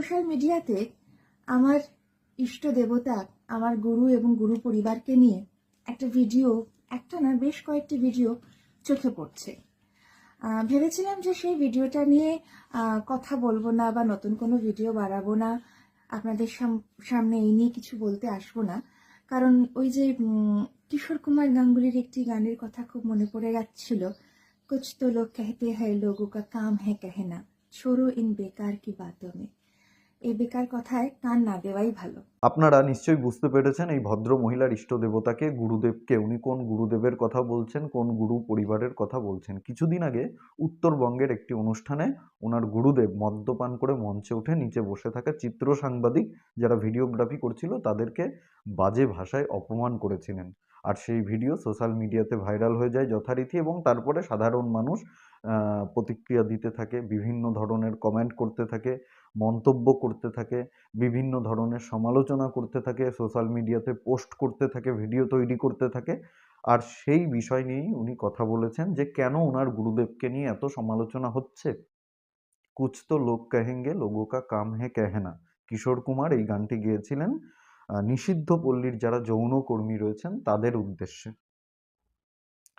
Social মিডিয়াতে আমার ইষ্ট দেবতা, আমার গুরু এবং গুরু পরিবারকে নিয়ে একটা ভিডিও, একটা না, বেশ কয়েকটি ভিডিও চোখে পড়ছে। ভেবেছিলাম যে সেই ভিডিওটা নিয়ে কথা বলব না বা নতুন কোনো ভিডিও বাড়াবো না, আপনাদের সামনে এই নিয়ে কিছু বলতে আসব না। কারণ ওই যে কিশোর কুমার গাঙ্গুলির একটি গানের কথা খুব মনে পড়ে যাচ্ছিল। কুছ তো লোক কহতে হ্যায়, লোগো কা কাম হ্যাঁ কাহে না, ছোড়ো ইন বেকার কি বাতমে এই বেকার কথায় কান না দেওয়াই ভালো। আপনারা নিশ্চয়ই বুঝতে পেরেছেন এই ভদ্র মহিলার ইষ্ট দেবতাকে গুরুদেবকে উনি কোন গুরুদেবের কথা বলছেন, কোন গুরু পরিবারের কথা বলছেন। কিছুদিন আগে উত্তরবঙ্গের একটি অনুষ্ঠানে ওনার গুরুদেব মদ্যপান করে মঞ্চে উঠে নিচে বসে থাকা চিত্র সাংবাদিক যারা ভিডিওগ্রাফি করছিল তাদেরকে বাজে ভাষায় অপমান করেছিলেন। আর সেই ভিডিও সোশ্যাল মিডিয়াতে ভাইরাল হয়ে যায় যথারীতি এবং তারপরে সাধারণ মানুষ প্রতিক্রিয়া দিতে থাকে, বিভিন্ন ধরনের কমেন্ট করতে থাকে, মন্তব্য করতে থাকে, বিভিন্ন ধরনের সমালোচনা করতে থাকে সোশ্যাল মিডিয়াতে পোস্ট করতে থাকে ভিডিও তৈরি করতে থাকে। আর সেই বিষয় নিয়েই উনি কথা বলেছেন যে, কেন ওনার গুরুদেবকে নিয়ে এত সমালোচনা হচ্ছে? কুছ তো লোক কহেঙ্গে, লোগো কা কাম হে কেহেনা কিশোর কুমার এই গানটি গেয়েছিলেন নিষিদ্ধ পল্লীর যারা যৌনকর্মী রয়েছেন, তাদের উদ্দেশ্যে।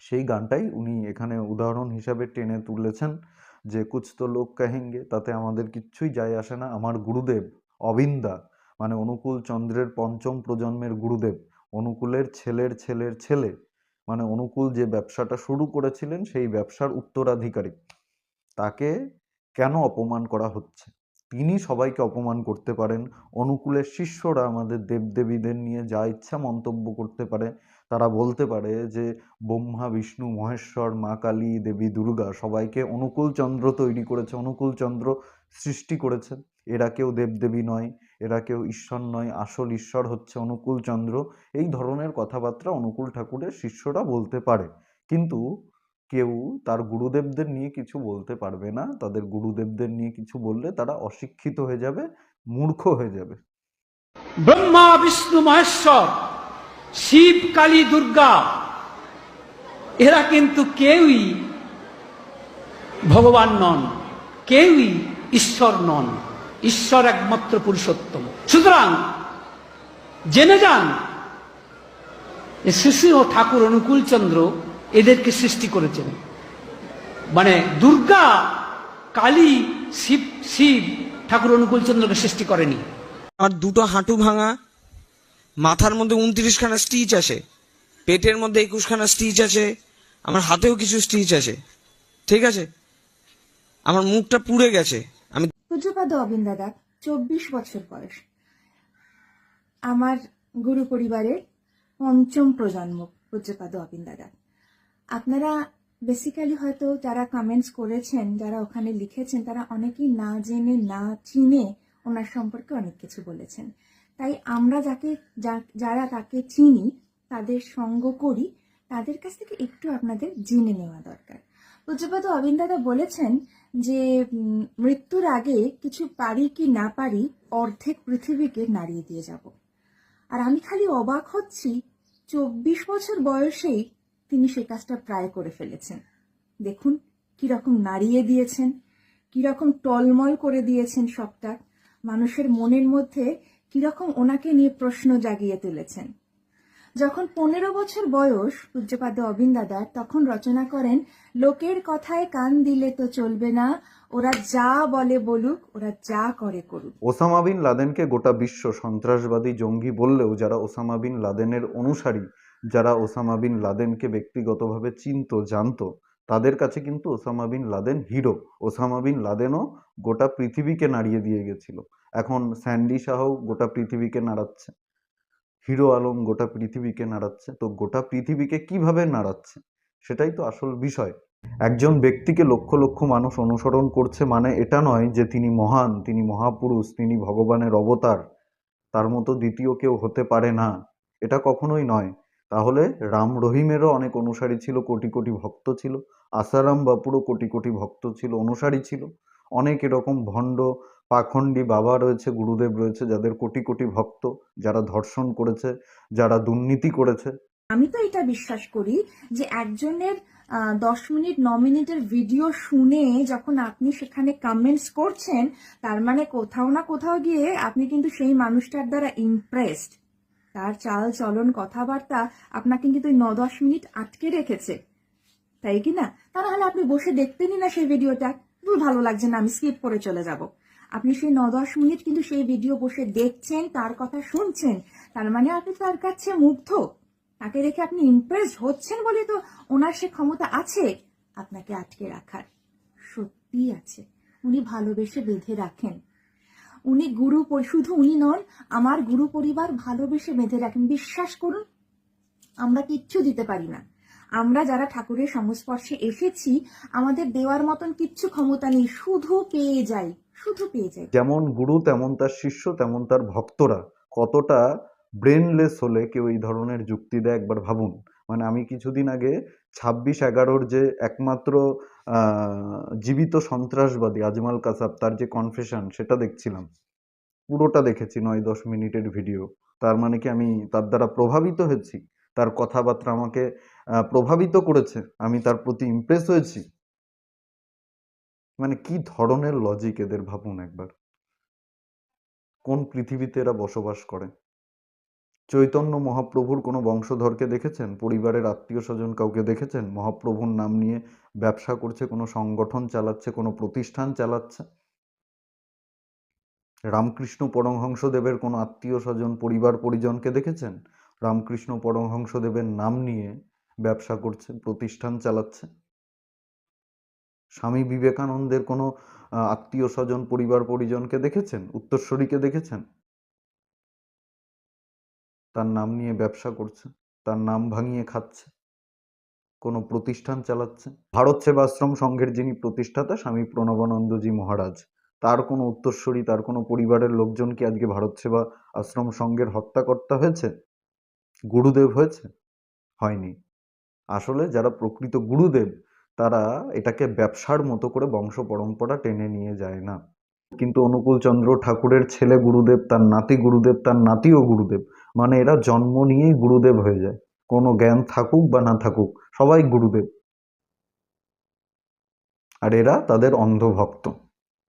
সেই গানটাই উনি এখানে উদাহরণ হিসাবে টেনে তুলেছেন যে, কুছ তো লোক কাহেঙ্গে, তাতে আমাদের কিচ্ছুই যায় আসে না। আমার গুরুদেব অবিন্দা মানে অনুকূল চন্দ্রের পঞ্চম প্রজন্মের গুরুদেব, অনুকূলের ছেলের ছেলের ছেলে মানে অনুকূল যে ব্যবসাটা শুরু করেছিলেন, সেই ব্যবসার উত্তরাধিকারী। তাকে কেন অপমান করা হচ্ছে? তিনি সবাইকে অপমান করতে পারেন, অনুকূলের শিষ্যরা আমাদের দেবদেবীদের নিয়ে যা ইচ্ছা মন্তব্য করতে পারে। তারা বলতে পারে যে, ব্রহ্মা, বিষ্ণু, মহেশ্বর, মা কালী, দেবী, দুর্গা সবাইকে অনুকূল চন্দ্র তৈরি করেছে, অনুকূল চন্দ্র সৃষ্টি করেছে। এরা কেউ দেবদেবী নয়, এরা কেউ ঈশ্বর নয়, আসল ঈশ্বর হচ্ছে অনুকূল চন্দ্র। এই ধরনের কথাবার্তা অনুকূল ঠাকুরের শিষ্যরা বলতে পারে। কিন্তু কেউ তার গুরুদেবদের নিয়ে কিছু বলতে পারবে না। তাদের গুরুদেবদের নিয়ে কিছু বললে তারা অশিক্ষিত হয়ে যাবে, মূর্খ হয়ে যাবে। ব্রহ্মা, বিষ্ণু, মহেশ্বর শিব কালী দুর্গা। এরা কিন্তু কেউই ভগবান নন, কেউই ঈশ্বর নন। ঈশ্বর একমাত্র পুরুষোত্তম। সুতরাং জেনে যান ও ঠাকুর অনুকূল চন্দ্র এদেরকে সৃষ্টি করেছেন। মানে দুর্গা কালী শিব শিব ঠাকুর অনুকূল চন্দ্রকে সৃষ্টি করেনি। আর দুটো হাঁটু ভাঙা মাথার মধ্যে উনত্রিশখানা স্টিচ আছে পেটের মধ্যে একুশখানা স্টিচ আছে আমার হাতেও কিছু স্টিচ আছে ঠিক আছে? আমার মুখটা পুড়ে গেছে, আমি পূজ্যপাদ অবিন দাদা, চব্বিশ বছর বয়স। আমার গুরু পরিবারের পঞ্চম প্রজন্ম পূজ্যপাদ অবিন দাদা। আপনারা বেসিক্যালি হয়তো যারা কমেন্টস করেছেন, যারা ওখানে লিখেছেন, তারা অনেকেই না জেনে, না চিনে ওনার সম্পর্কে অনেক কিছু বলেছেন। তাই আমরা যাকে যারা তাকে চিনি, তাদের সঙ্গ করি, তাদের কাছ থেকে একটু আপনাদের জেনে নেওয়া দরকার। পূজ্যপাদ অবিন দাদা বলেছেন যে মৃত্যুর আগে কিছু পারি কি না পারি অর্ধেক পৃথিবীকে নাড়িয়ে দিয়ে যাব। আর আমি খালি অবাক হচ্ছি, চব্বিশ বছর বয়সেই তিনি সে কাজটা প্রায় করে ফেলেছেন। দেখুন, কীরকম নাড়িয়ে দিয়েছেন, কীরকম টলমল করে দিয়েছেন সবটা। মানুষের মনের মধ্যে কীরকম ওনাকে নিয়ে প্রশ্ন জাগিয়ে তুলেছেন। যখন পনেরো বছর বয়স পূজ্যপাদ অবিন দাদার তখন রচনা করেন, লোকের কথায় কান দিলে তো চলবে না, ওরা যা বলে বলুক, ওরা যা করে করুক। ওসামা বিন লাদেনকে গোটা বিশ্ব সন্ত্রাসবাদী জঙ্গি বললেও যারা ওসামা বিন লাদেনের অনুসারী, যারা ওসামা বিন লাদেনকে ব্যক্তিগতভাবে চিনত, জানতো তাদের কাছে কিন্তু Osama bin Laden hero. Osama bin লাদেনও গোটা পৃথিবীকে নাড়িয়ে দিয়ে গেছিল। এখন স্যান্ডি শাহও গোটা পৃথিবীকে নাড়াচ্ছে। হিরো আলম গোটা পৃথিবীকে নাড়াচ্ছে। তো গোটা পৃথিবীকে কীভাবে নাড়াচ্ছে? সেটাই তো আসল বিষয়। একজন ব্যক্তিকে লক্ষ লক্ষ মানুষ অনুসরণ করছে মানে এটা নয় যে তিনি মহান, তিনি মহাপুরুষ, তিনি ভগবানের অবতার। তার মতো দ্বিতীয় কেউ হতে পারে না। এটা কখনোই নয়। তাহলে রাম রহিমেরও অনেক অনুসারী ছিল, কোটি কোটি ভক্ত ছিল, আসারাম বাপুরও কোটি কোটি ভক্ত ছিল, অনুসারী ছিল। অনেক এরকম ভণ্ড পাখণ্ডী বাবা রয়েছে, গুরুদেব রয়েছে, যাদের কোটি কোটি ভক্ত, যারা ধর্ষণ করেছে, যারা দুর্নীতি করেছে। আমি তো এটা বিশ্বাস করি যে একজনের দশ মিনিট, ন মিনিটের ভিডিও শুনে যখন আপনি সেখানে কমেন্টস করছেন, তার মানে কোথাও না কোথাও গিয়ে আপনি কিন্তু সেই মানুষটার দ্বারা ইমপ্রেসড তার চাল চলন কথাবার্তা আপনাকে কিন্তু ন দশ মিনিট আটকে রেখেছে। তাই কি না? তা নাহলে আপনি বসে দেখতেনই না সেই ভিডিওটা। খুব ভালো লাগছে না, আমি স্কিপ করে চলে যাব। আপনি সেই ন দশ মিনিট কিন্তু সেই ভিডিও বসে দেখছেন, তার কথা শুনছেন, তার মানে আপনি তার কাছে মুগ্ধ। তাকে দেখে আপনি ইমপ্রেস হচ্ছেন বলে তো ওনার সে ক্ষমতা আছে, আপনাকে আটকে রাখার। সত্যি আছে। উনি ভালোবেসে বেঁধে রাখেন। উনি গুরু শুধু উনি নন, আমার গুরু পরিবার ভালোবেসে বেঁধে রাখেন। বিশ্বাস করুন, আমরা কিচ্ছু দিতে পারি না। আমরা যারা ঠাকুরের সংস্পর্শে এসেছি, আমাদের দেওয়ার মতন কিচ্ছু ক্ষমতা নেই, শুধু পেয়ে যাই, শুধু পেয়ে যাই। যেমন গুরু, তেমন তার শিষ্য, তেমন তার ভক্তরা। কতটা ব্রেনলেস হলে কেউ এই ধরনের যুক্তি দেয়, একবার ভাবুন। মানে আমি কিছুদিন আগে ছাব্বিশ এগারোর যে একমাত্র জীবিত সন্ত্রাসবাদী আজমাল কাসাব, তার যে কনফেশন সেটা দেখছিলাম। পুরোটা দেখেছি নয়, দশ মিনিটের ভিডিও তার মানে কি আমি তার দ্বারা প্রভাবিত হয়েছি? তার কথাবার্তা আমাকে প্রভাবিত করেছে। আমি তার প্রতি ইমপ্রেস হয়েছি। মানে কি ধরনের লজিক এদের, ভাবুন একবার। কোন পৃথিবীতে এরা বসবাস করে? চৈতন্য মহাপ্রভুর কোনো বংশধরকে দেখেছেন? পরিবারের আত্মীয় স্বজন কাউকে দেখেছেন? মহাপ্রভুর নাম নিয়ে ব্যবসা করছে, কোনো সংগঠন চালাচ্ছে, কোনো প্রতিষ্ঠান চালাচ্ছে? রামকৃষ্ণ পরমহংসদেবের কোনো আত্মীয় স্বজন পরিবার, পরিজনকে দেখেছেন? রামকৃষ্ণ পরমহংসদেবের নাম নিয়ে ব্যবসা করছে, প্রতিষ্ঠান চালাচ্ছে? স্বামী বিবেকানন্দের কোনো আত্মীয় স্বজন পরিবার, পরিজনকে দেখেছেন? উত্তরস্বরীকে দেখেছেন? তার নাম নিয়ে ব্যবসা করছে, তার নাম ভাঙিয়ে খাচ্ছে, কোনো প্রতিষ্ঠান চালাচ্ছে। ভারত সেবাশ্রম সংঘের যিনি প্রতিষ্ঠাতা স্বামী প্রণবানন্দজি মহারাজ, তার কোনো উত্তরস্বরী তার কোনো পরিবারের লোকজন কি আজকে ভারত সেবা আশ্রম সংঘের হত্যাকর্তা হয়েছে? গুরুদেব হয়েছে? হয়নি। আসলে যারা প্রকৃত গুরুদেব, তারা এটাকে ব্যবসার মতো করে বংশ পরম্পরা টেনে নিয়ে যায় না। কিন্তু অনুকূল চন্দ্র ঠাকুরের ছেলে গুরুদেব, তার নাতি গুরুদেব, তার নাতিও গুরুদেব মানে এরা জন্ম নিয়েই গুরুদেব হয়ে যায়। কোনো জ্ঞান থাকুক বা না থাকুক, সবাই গুরুদেব। আর এরা তাদের অন্ধভক্ত।